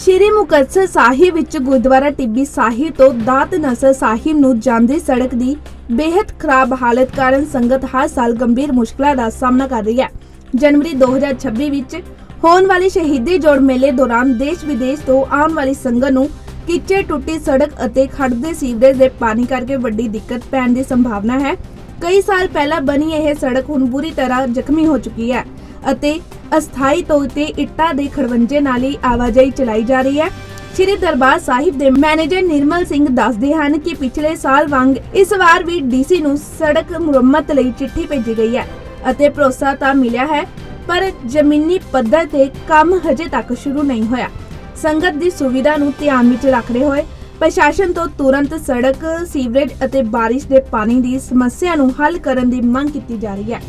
ਸ਼੍ਰੀ ਮੁਕਤਸਰ ਸਾਹਿਬ ਵਿੱਚ ਗੁਰਦੁਆਰਾ ਟਿੱਬੀ ਸਾਹਿਬ ਤੋਂ ਦਾਤ ਨਸਰ ਸਾਹਿਬ ਨੂੰ ਜਾਂਦੀ ਸੜਕ ਦੀ ਬੇहद ਖਰਾਬ ਹਾਲਤ ਕਾਰਨ ਸੰਗਤ ਹਰ ਸਾਲ ਗੰਭੀਰ ਮੁਸ਼ਕਲਾਂ ਦਾ ਸਾਹਮਣਾ ਕਰ ਰਹੀ ਹੈ। ਜਨਵਰੀ 2026 ਵਿੱਚ ਹੋਣ ਵਾਲੇ ਸ਼ਹੀਦੀ ਜੋੜ ਮੇਲੇ ਦੌਰਾਨ ਦੇਸ਼ ਵਿਦੇਸ਼ ਤੋਂ ਆਉਣ ਵਾਲੀ ਸੰਗਤ ਨੂੰ ਕਿੱਚੇ ਟੁੱਟੀ ਸੜਕ ਅਤੇ ਖੜਦੇ ਸੀਵਰੇਜ ਦੇ ਪਾਣੀ ਕਰਕੇ ਵੱਡੀ ਦਿੱਕਤ ਪੈਣ ਦੀ ਸੰਭਾਵਨਾ ਹੈ। ਕਈ ਸਾਲ ਪਹਿਲਾਂ ਬਣੀ ਇਹ ਸੜਕ ਹੁਣ ਬੁਰੀ ਤਰ੍ਹਾਂ ਜ਼ਖਮੀ ਹੋ ਚੁੱਕੀ ਹੈ। ਅਤੇ ਅਸਥਾਈ ਤੌਰ ਤੇ ਇੱਟਾਂ ਦੇ ਖੜਵੰਜੇ ਨਾਲ ਹੀ ਆਵਾਜਾਈ ਚਲਾਈ ਜਾ ਰਹੀ ਹੈ। ਸ਼੍ਰੀ ਦਰਬਾਰ ਸਾਹਿਬ ਦੇ ਮੈਨੇਜਰ ਨਿਰਮਲ ਸਿੰਘ ਦੱਸਦੇ ਹਨ ਕਿ ਪਿਛਲੇ ਸਾਲ ਵਾਂਗ ਇਸ ਵਾਰ ਵੀ ਡੀਸੀ ਨੂੰ ਸੜਕ ਮੁਰੰਮਤ ਲਈ ਚਿੱਠੀ ਭੇਜੀ ਗਈ ਹੈ ਅਤੇ ਭਰੋਸਾ ਤਾਂ ਮਿਲਿਆ ਹੈ, ਪਰ ਜ਼ਮੀਨੀ ਪੱਧਰ ਤੇ ਕੰਮ ਹਜੇ ਤੱਕ ਸ਼ੁਰੂ ਨਹੀਂ ਹੋਇਆ। ਸੰਗਤ ਦੀ ਸੁਵਿਧਾ ਨੂੰ ਧਿਆਨ ਵਿੱਚ ਰੱਖਦੇ ਹੋਏ ਪ੍ਰਸ਼ਾਸਨ ਤੋਂ ਤੁਰੰਤ ਸੜਕ, ਸੀਵਰੇਜ ਅਤੇ ਬਾਰਿਸ਼ ਦੇ ਪਾਣੀ ਦੀ ਸਮੱਸਿਆ ਨੂੰ ਹੱਲ ਕਰਨ ਦੀ ਮੰਗ ਕੀਤੀ ਜਾ ਰਹੀ ਹੈ।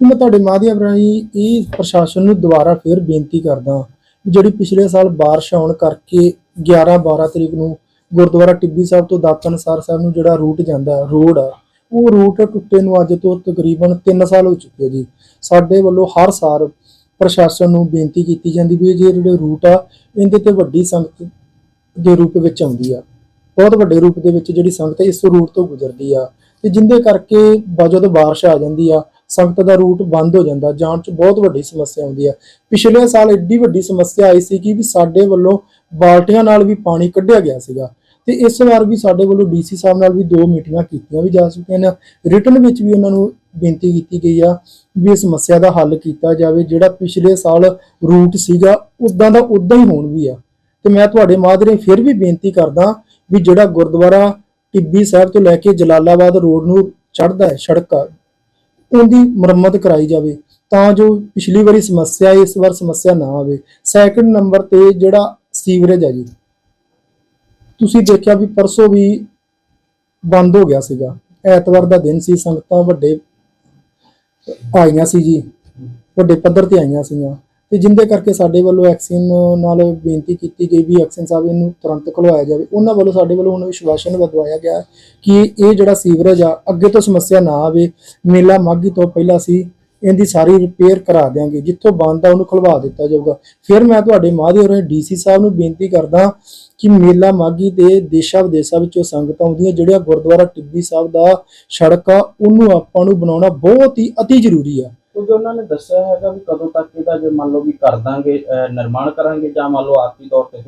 ਮੈਂ ਤੁਹਾਡੇ ਮਾਧਿਅਮ ਰਾਹੀਂ ਇਹ ਪ੍ਰਸ਼ਾਸਨ ਨੂੰ ਦੁਬਾਰਾ ਫੇਰ ਬੇਨਤੀ ਕਰਦਾ ਵੀ ਜਿਹੜੀ ਪਿਛਲੇ ਸਾਲ ਬਾਰਿਸ਼ ਆਉਣ ਕਰਕੇ 11 12 ਤਰੀਕ ਨੂੰ ਗੁਰਦੁਆਰਾ ਟਿੱਬੀ ਸਾਹਿਬ ਤੋਂ ਦਾਤਨਸਰ ਸਾਹਿਬ ਨੂੰ ਜਿਹੜਾ ਰੂਟ ਜਾਂਦਾ, ਰੋਡ ਆ, ਉਹ ਰੂਟ ਟੁੱਟੇ ਨੂੰ ਅੱਜ ਤੋਂ ਤਕਰੀਬਨ 3 ਸਾਲ ਹੋ ਚੁੱਕੇ ਜੀ। ਸਾਡੇ ਵੱਲੋਂ ਹਰ ਸਾਲ ਪ੍ਰਸ਼ਾਸਨ ਨੂੰ ਬੇਨਤੀ ਕੀਤੀ ਜਾਂਦੀ ਵੀ ਇਹ ਜਿਹੜੇ ਰੂਟ ਆ, ਇਹਦੇ ਤੇ ਵੱਡੀ ਸੰਗਤ ਦੇ ਰੂਪ ਵਿੱਚ ਆਉਂਦੀ ਆ। ਬਹੁਤ ਵੱਡੇ ਰੂਪ ਦੇ ਵਿੱਚ ਜਿਹੜੀ ਸੰਗਤ ਇਸ ਰੂਟ ਤੋਂ ਗੁਜ਼ਰਦੀ ਆ ਤੇ ਜਿੰਦੇ ਕਰਕੇ ਬਾਜਦ ਬਾਰਿਸ਼ ਆ ਜਾਂਦੀ ਆ ਸੰਗਤ ਦਾ ਰੂਟ ਬੰਦ ਹੋ ਜਾਂਦਾ, ਜਾਣ 'ਚ ਬਹੁਤ ਵੱਡੀ ਸਮੱਸਿਆ ਆਉਂਦੀ ਆ ਪਿਛਲੇ ਸਾਲ ਐਡੀ ਵੱਡੀ ਸਮੱਸਿਆ ਆਈ ਸੀ ਕਿ ਵੀ ਸਾਡੇ ਵੱਲੋਂ ਬਾਲਟੀਆਂ ਨਾਲ ਵੀ ਪਾਣੀ ਕੱਢਿਆ ਗਿਆ ਸੀਗਾ ਤੇ ਇਸ ਵਾਰ ਵੀ ਸਾਡੇ ਵੱਲੋਂ ਡੀਸੀ ਸਾਹਿਬ ਨਾਲ ਵੀ ਦੋ ਮੀਟਿੰਗਾਂ ਕੀਤੀਆਂ ਵੀ ਜਾ ਚੁੱਕੀਆਂ ਨੇ। ਰਿਟਨ ਵਿੱਚ ਵੀ ਉਹਨਾਂ ਨੂੰ ਬੇਨਤੀ ਕੀਤੀ ਗਈ ਆ ਵੀ ਇਸ ਸਮੱਸਿਆ ਦਾ ਹੱਲ ਕੀਤਾ ਜਾਵੇ, ਜਿਹੜਾ ਪਿਛਲੇ ਸਾਲ ਰੂਟ ਸੀਗਾ, ਉਦਾਂ ਦਾ ਉਦਾਂ ਹੀ ਹੋਣ ਵੀ ਆ। ਤੇ ਮੈਂ ਤੁਹਾਡੇ ਮਾਧਰੇ ਫਿਰ ਵੀ ਬੇਨਤੀ ਕਰਦਾ ਵੀ ਜਿਹੜਾ ਗੁਰਦੁਆਰਾ ਟਿੱਬੀ ਸਾਹਿਬ ਤੋਂ ਲੈ ਕੇ ਜਲਾਲਾਬਾਦ ਰੋਡ ਨੂੰ ਚੜ੍ਹਦਾ ਹੈ, ਸੜਕ ਆ ਉਹਦੀ ਮੁਰੰਮਤ ਕਰਾਈ ਜਾਵੇ, ਤਾਂ ਜੋ ਪਿਛਲੀ ਵਾਰੀ ਸਮੱਸਿਆ ਇਸ ਵਾਰ ਸਮੱਸਿਆ ਨਾ ਆਵੇ। ਸੈਕੰਡ ਨੰਬਰ ਤੇ ਜਿਹੜਾ ਸੀਵਰੇਜ ਹੈ ਜੀ, ਤੁਸੀਂ ਦੇਖਿਆ ਵੀ ਪਰਸੋਂ ਵੀ ਬੰਦ ਹੋ ਗਿਆ ਸੀਗਾ। ਐਤਵਾਰ ਦਾ ਦਿਨ ਸੀ, ਸੰਗਤਾਂ ਵੱਡੇ ਆਈਆਂ ਸੀ ਜੀ, ਵੱਡੇ ਪੱਧਰ ਤੇ ਆਈਆਂ ਸੀਗੀਆਂ। ਤੇ ਜਿੰਦੇ ਕਰਕੇ ਸਾਡੇ ਵੱਲੋਂ ਐਕਸੀਨ ਨਾਲ ਬੇਨਤੀ ਕੀਤੀ ਗਈ ਵੀ ਐਕਸੀਨ ਸਾਹਿਬ ਇਹਨੂੰ ਤੁਰੰਤ ਖੁਲਵਾਇਆ ਜਾਵੇ, ਉਹਨਾਂ ਵੱਲੋਂ ਸਾਡੇ ਵੱਲੋਂ ਹੁਣ ਵਿਸ਼ਵਾਸਨ ਵਧਵਾਇਆ ਗਿਆ ਕਿ ਇਹ ਜਿਹੜਾ ਸੀਵਰੇਜ ਆ, ਅੱਗੇ ਤੋਂ ਸਮੱਸਿਆ ਨਾ ਆਵੇ, ਮੇਲਾ ਮਾਘੀ ਤੋਂ ਪਹਿਲਾਂ ਸੀ ਇਹਦੀ ਸਾਰੀ ਰਿਪੇਅਰ ਕਰਾ ਦਿਆਂਗੇ, ਜਿੱਥੋਂ ਬੰਦ ਆ ਉਹਨੂੰ ਖੁਲਵਾ ਦਿੱਤਾ ਜਾਊਗਾ। ਫਿਰ ਮੈਂ ਤੁਹਾਡੇ ਮਾਧਿਅਮ ਰਾਹੀਂ ਡੀਸੀ ਸਾਹਿਬ ਨੂੰ ਬੇਨਤੀ ਕਰਦਾ ਕਿ ਮੇਲਾ ਮਾਘੀ ਦੇ ਦੇਸ਼ਾਂ ਵਿਦੇਸ਼ਾਂ ਵਿੱਚੋਂ ਸੰਗਤਾਂ ਆਉਂਦੀਆਂ, ਜਿਹੜੀਆਂ ਗੁਰਦੁਆਰਾ ਟਿੱਬੀ ਸਾਹਿਬ ਦਾ ਸੜਕ ਆ, ਉਹਨੂੰ ਆਪਾਂ ਨੂੰ ਬਣਾਉਣਾ ਬਹੁਤ ਹੀ ਅਤੀ ਜ਼ਰੂਰੀ ਆ। ਕਿਉਂਕਿ ਉਹਨਾਂ ਨੇ ਦੱਸਿਆ ਹੈਗਾ ਵੀ ਕਦੋਂ ਤੱਕ ਇਹਦਾ ਜੇ ਮੰਨ ਲਓ ਵੀ ਕਰ ਦਾਂਗੇ, ਅਹ, ਨਿਰਮਾਣ ਕਰਾਂਗੇ ਜਾਂ ਮੰਨ ਲਓ ਆਰਥਿਕ ਤੌਰ ਤੇ ਫਿਰ